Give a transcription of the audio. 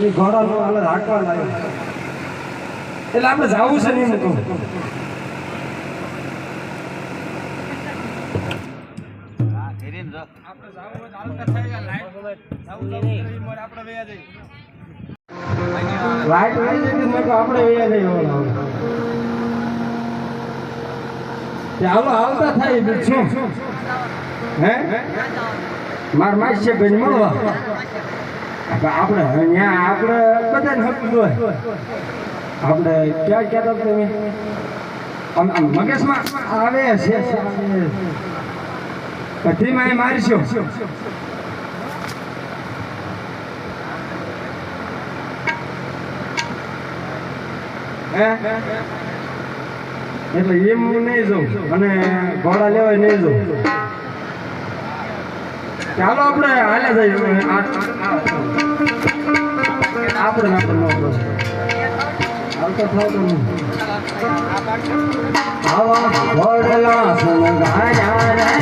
એ ઘોડાનો હાલ રાખવા એટલે આપણે જવું છે નહીં કહું લાઈટ. લઈ કહું આપણે વૈયા જઈએ. હાલો હાલતા થાય બીજું શું? હે? માર માસ છે બેન મળવા. આપણે અહીંયા આપણે બધાને હકતું હોય આપણે ક્યાં ક્યાં તમે? મગજમાં આવે છે. બધી માં હે? એટલે એમ નહીં જઉં. અને ઘોડા લેવાય નહીં જઉં. ચાલો આપણે હાલે જઈએ આપણે આપણે આવા ઘોડલા સંગાયા